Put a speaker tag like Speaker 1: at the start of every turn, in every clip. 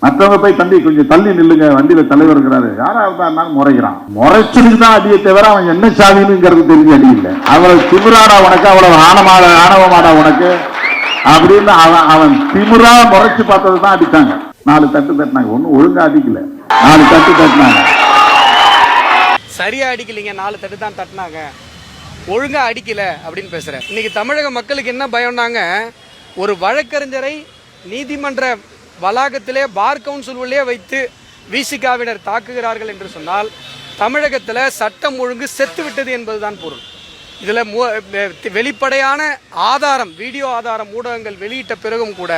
Speaker 1: மற்றவங்க போய் தம்பி கொஞ்சம் தள்ளி நில்லுங்க வண்டியில தலைவர் இருக்கிறாரு. யாரா இருந்தாலும் முறைகிறான். முறைச்சதுக்கு தான் அடியை தவிர அவன் என்ன சாதினுங்கிறது தெரிஞ்சு அடி இல்லை. அவ்வளவு திமிராடா உனக்கு அவ்வளவு ஆணமாடா ஆணவமாடா உனக்கு. அப்படின்னு அவன் அவன் திமிரா முறைச்சு பார்த்தது தான் அடித்தாங்க நாலு தட்டு தட்டினாங்க. ஒன்னும் ஒழுங்கா அடிக்கல. நாலு தட்டு தட்டினாங்க.
Speaker 2: சரியா அடிக்கலைங்க நாலு தட்டு தான் தட்டினாங்க. ஒழுங்கா அடிக்கல அப்படின்னு பேசுறேன். இன்னைக்கு தமிழக மக்களுக்கு என்ன பயம்னாங்க? ஒரு வழக்கறிஞரை நீதிமன்ற வளாகத்திலே பார் கவுன்சில் உள்ளே வைத்து விசிகாவினர் தாக்குகிறார்கள் என்று சொன்னால் தமிழகத்தில் சட்டம் ஒழுங்கு செத்துவிட்டது என்பதுதான் பொருள். இதில் மு வெ- வெளிப்படையான ஆதாரம் வீடியோ ஆதாரம் ஊடகங்கள் வெளியிட்ட பிறகும் கூட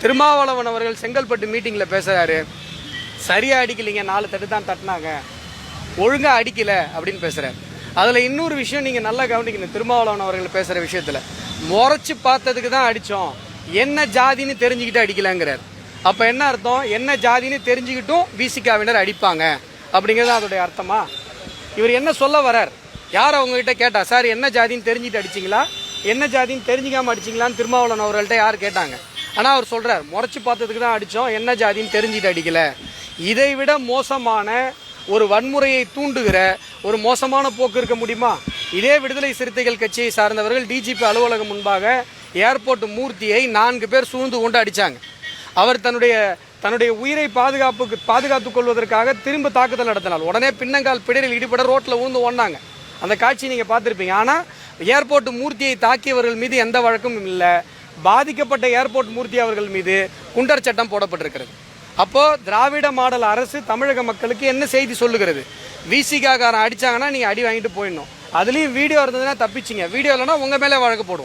Speaker 2: திருமாவளவன் அவர்கள் செங்கல்பட்டு மீட்டிங்கில் பேசுகிறாரு சரியாக அடிக்கலைங்க நாலு தட்டு தான் தட்டினாங்க ஒழுங்காக அடிக்கலை அப்படின்னு பேசுகிறார் அதில் இன்னொரு விஷயம் நீங்கள் நல்லா கவனிக்கணும் திருமாவளவன் அவர்கள் பேசுகிற விஷயத்தில் முறைச்சி பார்த்ததுக்கு தான் அடித்தோம் என்ன ஜாதின்னு தெரிஞ்சுக்கிட்டு அடிக்கலாங்கிறார். அப்போ என்ன அர்த்தம்? என்ன ஜாதின்னு தெரிஞ்சுக்கிட்டும் விசிகாவினர் அடிப்பாங்க. அப்படிங்கிறது அதோடைய அர்த்தமா? இவர் என்ன சொல்ல வரார்? யார் அவங்ககிட்ட கேட்டா சார் என்ன ஜாதின்னு தெரிஞ்சுட்டு அடிச்சிங்களா? என்ன ஜாதின்னு தெரிஞ்சிக்காமல் அடிச்சிங்களான்னு திருமாவளவன் அவர்கள்ட்ட யார் கேட்டாங்க? ஆனால் அவர் சொல்கிறார் முறைச்சு பார்த்ததுக்கு தான் அடித்தோம் என்ன ஜாதின்னு தெரிஞ்சுட்டு அடிக்கல. இதை விட மோசமான ஒரு வன்முறையை தூண்டுகிற ஒரு மோசமான போக்கு இருக்க முடியுமா? இதே விடுதலை சிறுத்தைகள் கட்சியை சார்ந்தவர்கள் டிஜிபி அலுவலகம் முன்பாக ஏர்போர்ட் மூர்த்தியை நான்கு பேர் சூழ்ந்து கொண்டு அடித்தாங்க அவர் தன்னுடைய தன்னுடைய உயிரை பாதுகாப்புக்கு பாதுகாத்துக் கொள்வதற்காக திரும்ப தாக்குதல் நடத்தினால் உடனே பின்னங்கால் பிடரில் ஈடுபட ரோட்டில் ஊந்து ஓடினாங்க. அந்த காட்சி நீங்கள் பார்த்துருப்பீங்க. ஆனால் ஏர்போர்ட் மூர்த்தியை தாக்கியவர்கள் மீது எந்த வழக்கும் இல்லை. பாதிக்கப்பட்ட ஏர்போர்ட் மூர்த்தி அவர்கள் மீது குண்டர் சட்டம் போடப்பட்டிருக்கிறது. அப்போது திராவிட மாடல் அரசு தமிழக மக்களுக்கு என்ன செய்தி சொல்லுகிறது? விசிகாக்காரன் அடித்தாங்கன்னா நீங்கள் அடி வாங்கிட்டு போயிடணும். அதுலேயும் வீடியோ இருந்ததுன்னா தப்பிச்சிங்க. வீடியோ இல்லைன்னா உங்கள் மேலே வழக்கு போடுவோம்.